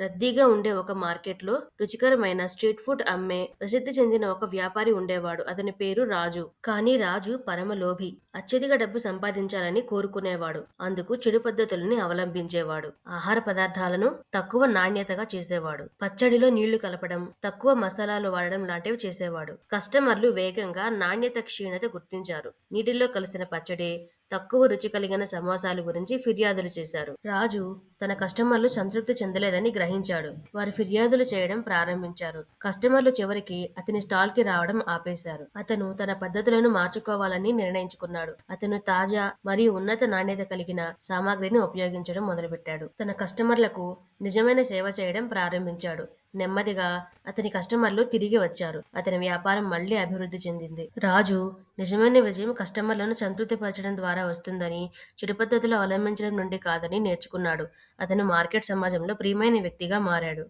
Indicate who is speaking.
Speaker 1: రద్దీగా ఉండే ఒక మార్కెట్లో రుచికరమైన స్ట్రీట్ ఫుడ్ అమ్మే ప్రసిద్ధి చెందిన ఒక వ్యాపారి ఉండేవాడు. అతని పేరు రాజు. కానీ రాజు పరమ లోభి. అత్యధిక డబ్బు సంపాదించాలని కోరుకునేవాడు. అందుకు చెడు పద్ధతులని అవలంబించేవాడు. ఆహార పదార్థాలను తక్కువ నాణ్యతగా చేసేవాడు. పచ్చడిలో నీళ్ళు కలపడం తక్కువ మసాలాలు వాడడం లాంటివి చేసేవాడు. కస్టమర్లు వేగంగా నాణ్యత క్షీణత గుర్తించారు. నీటిలో కలిసిన పచ్చడి తక్కువ రుచి కలిగిన సమోసాల గురించి ఫిర్యాదులు చేశారు. రాజు తన కస్టమర్లు సంతృప్తి చెందలేదని గ్రహించాడు. వారు ఫిర్యాదులు చేయడం ప్రారంభించారు. కస్టమర్లు చివరికి అతని స్టాల్కి రావడం ఆపేశారు. అతను తన పద్ధతులను మార్చుకోవాలని నిర్ణయించుకున్నాడు. అతను తాజా మరియు ఉన్నత నాణ్యత కలిగిన సామాగ్రిని ఉపయోగించడం మొదలుపెట్టాడు. తన కస్టమర్లకు నిజమైన సేవ చేయడం ప్రారంభించాడు. నెమ్మదిగా అతని కస్టమర్లు తిరిగి వచ్చారు. అతని వ్యాపారం మళ్ళీ అభివృద్ధి చెందింది. రాజు నిజమైన విజయం కస్టమర్లను సంతృప్తిపరచడం ద్వారా వస్తుందని చెడు పద్ధతులు అవలంబించడం నుండి కాదని నేర్చుకున్నాడు. అతను మార్కెట్ సమాజంలో ప్రియమైన వ్యక్తిగా మారాడు.